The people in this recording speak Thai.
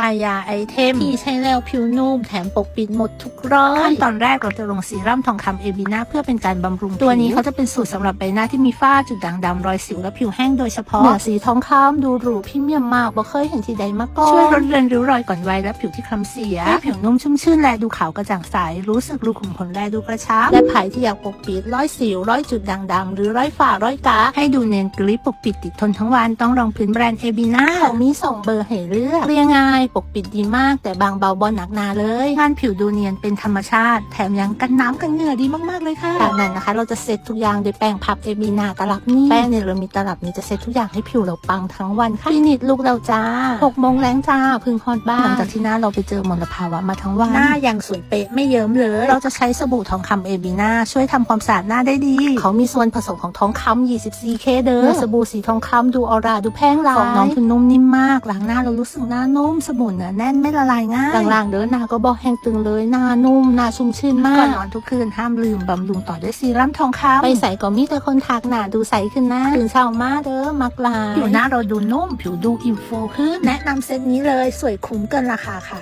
ปายาไอเทมที่ใช้แล้วผิวนุ่มแถมปกปิดหมดทุกรอยขั้นตอนแรกเราจะลงซีรั่มทองคำเอบีนาเพื่อเป็นการบำรุง ตัวนี้เขาจะเป็นสูตรสำหรับใบหน้าที่มีฝ้าจุดด่างดำรอยสิวและผิวแห้งโดยเฉพาะเนื้อสีทองคำดูหรูพรีเมียมมากบ่เคยเห็นที่ใดมาก่อนช่วยลดเลือนริ้วรอยก่อนวัยและผิวที่คล้ำเสียให้ผิวนุ่มชุ่มชื่นและดูขาวกระจ่างใสรู้สึกรูขุมขนและดูกระชับและใครที่อยากปกปิดรอยสิวรอยจุดด่างดำหรือรอยฝ่ารอยกาให้ดูเนียนกริบปกปิดติดทนทั้งวันต้องลองพื้นแบรนด์เอบีนาเขามีสองเบอร์ให้เลือกเรียงง่ายปกปิดดีมาก แต่บางเบาบอลหนักหนาเลยงานผิวดูเนียนเป็นธรรมชาติ แถมยังกันน้ำกันเหงื่อดีมากๆเลยค่ะจากนั้นนะคะ เราจะเซตทุกอย่างด้วยแป้งพับเอบีนาตลับนี้แป้งเนี่ยเรามีตลับนี้จะเซตทุกอย่างให้ผิวเราปังทั้งวันค่ะฟินิชลุกเราจ้าหกโมงแรงจ้าเพึ่งฮอดบ้านหลังจากที่หน้าเราไปเจอมลภาวะมาทั้งวันหน้ายังสวยเป๊ะไม่เยิ้มเลย เราจะใช้สบู่ทองคำเอบีนาช่วยทำความสะอาดหน้าได้ดี เขามีส่วนผสมของทองคำ 24K เด้อสบู่สีทองคำดูออร่าดูแพงหลายของน้องคือนุ่มนิ่มมากล้างหน้าเรารู้สึกหน้านุ่มสบู่เนื้อแน่นไม่ละลายง่ายหลังๆเด้อหน้าก็บอกแห้งตึงเลยหน้านุ่มหน้าชุ่มชื่นมากก่อนนอนทุกคืนห้ามลืมบำรุงต่อด้วยซีรั่มทองคำไปใส่ก็มีแต่คนทักหน้าดูใสขึ้นนะตื่นเช้ามาเด้อมักลาผิวหน้าเราดูนุ่มผิวดูอิ่มฟูขึ้นแนะนำเซตนี้เลยสวยคุ้มเกินราคาค่ะ